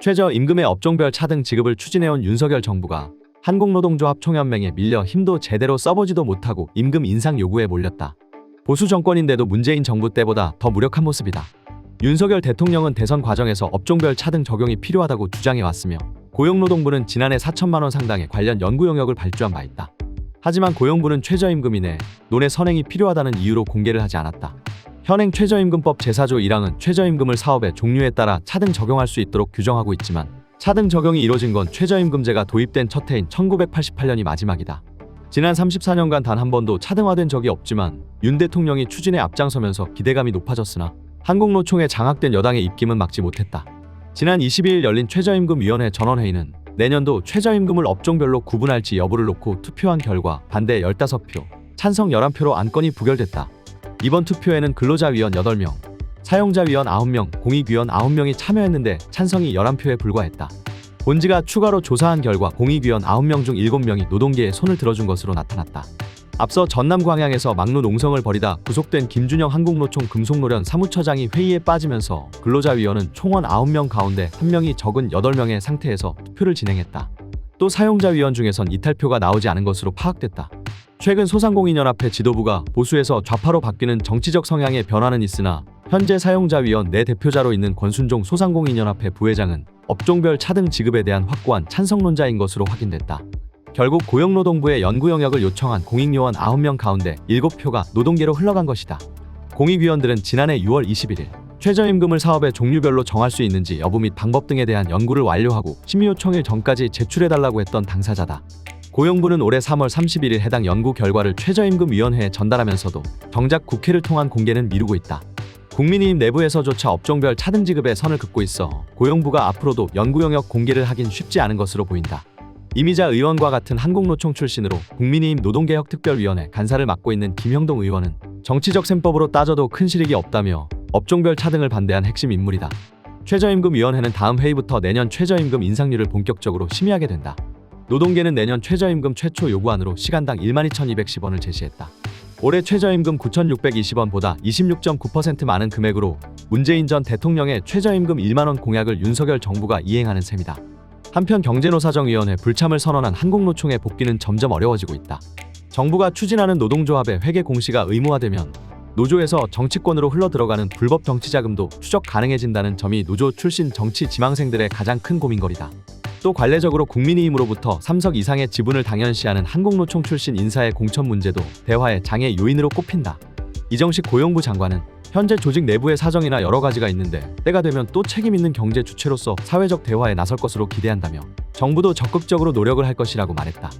최저임금의 업종별 차등 지급을 추진해온 윤석열 정부가 한국노동조합 총연맹에 밀려 힘도 제대로 써보지도 못하고 임금 인상 요구에 몰렸다. 보수 정권인데도 문재인 정부 때보다 더 무력한 모습이다. 윤석열 대통령은 대선 과정에서 업종별 차등 적용이 필요하다고 주장해 왔으며 고용노동부는 지난해 4천만 원 상당의 관련 연구 용역을 발주한 바 있다. 하지만 고용부는 최저임금 이내 논의 선행이 필요하다는 이유로 공개를 하지 않았다. 현행 최저임금법 제4조 1항은 최저임금을 사업의 종류에 따라 차등 적용할 수 있도록 규정하고 있지만 차등 적용이 이뤄진 건 최저임금제가 도입된 첫 해인 1988년이 마지막이다. 지난 34년간 단 한 번도 차등화된 적이 없지만 윤 대통령이 추진에 앞장서면서 기대감이 높아졌으나 한국노총의 장악된 여당의 입김은 막지 못했다. 지난 22일 열린 최저임금위원회 전원회의는 내년도 최저임금을 업종별로 구분할지 여부를 놓고 투표한 결과 반대 15표, 찬성 11표로 안건이 부결됐다. 이번 투표에는 근로자위원 8명, 사용자위원 9명, 공익위원 9명이 참여했는데 찬성이 11표에 불과했다. 본지가 추가로 조사한 결과 공익위원 9명 중 7명이 노동계에 손을 들어준 것으로 나타났다. 앞서 전남 광양에서 막루 농성을 벌이다 구속된 김준영 한국노총 금속노련 사무처장이 회의에 빠지면서 근로자위원은 총원 9명 가운데 1명이 적은 8명의 상태에서 투표를 진행했다. 또 사용자위원 중에선 이탈표가 나오지 않은 것으로 파악됐다. 최근 소상공인연합회 지도부가 보수에서 좌파로 바뀌는 정치적 성향의 변화는 있으나 현재 사용자위원 내 대표자로 있는 권순종 소상공인연합회 부회장은 업종별 차등 지급에 대한 확고한 찬성론자인 것으로 확인됐다. 결국 고용노동부의 연구 영역을 요청한 공익요원 9명 가운데 7표가 노동계로 흘러간 것이다. 공익위원들은 지난해 6월 21일 최저임금을 사업의 종류별로 정할 수 있는지 여부 및 방법 등에 대한 연구를 완료하고 심의 요청일 전까지 제출해달라고 했던 당사자다. 고용부는 올해 3월 31일 해당 연구 결과를 최저임금위원회에 전달하면서도 정작 국회를 통한 공개는 미루고 있다. 국민의힘 내부에서조차 업종별 차등 지급에 선을 긋고 있어 고용부가 앞으로도 연구 영역 공개를 하긴 쉽지 않은 것으로 보인다. 이미자 의원과 같은 한국노총 출신으로 국민의힘 노동개혁특별위원회 간사를 맡고 있는 김형동 의원은 정치적 셈법으로 따져도 큰 실익이 없다며 업종별 차등을 반대한 핵심 인물이다. 최저임금위원회는 다음 회의부터 내년 최저임금 인상률을 본격적으로 심의하게 된다. 노동계는 내년 최저임금 최초 요구안으로 시간당 12,210원을 제시했다. 올해 최저임금 9,620원보다 26.9% 많은 금액으로 문재인 전 대통령의 최저임금 1만원 공약을 윤석열 정부가 이행하는 셈이다. 한편 경제노사정위원회 불참을 선언한 한국노총의 복귀는 점점 어려워지고 있다. 정부가 추진하는 노동조합의 회계 공시가 의무화되면 노조에서 정치권으로 흘러들어가는 불법 정치자금도 추적 가능해진다는 점이 노조 출신 정치 지망생들의 가장 큰 고민거리다. 또 관례적으로 국민의힘으로부터 3석 이상의 지분을 당연시하는 한국노총 출신 인사의 공천 문제도 대화의 장애 요인으로 꼽힌다. 이정식 고용부 장관은 현재 조직 내부의 사정이나 여러 가지가 있는데 때가 되면 또 책임 있는 경제 주체로서 사회적 대화에 나설 것으로 기대한다며 정부도 적극적으로 노력을 할 것이라고 말했다.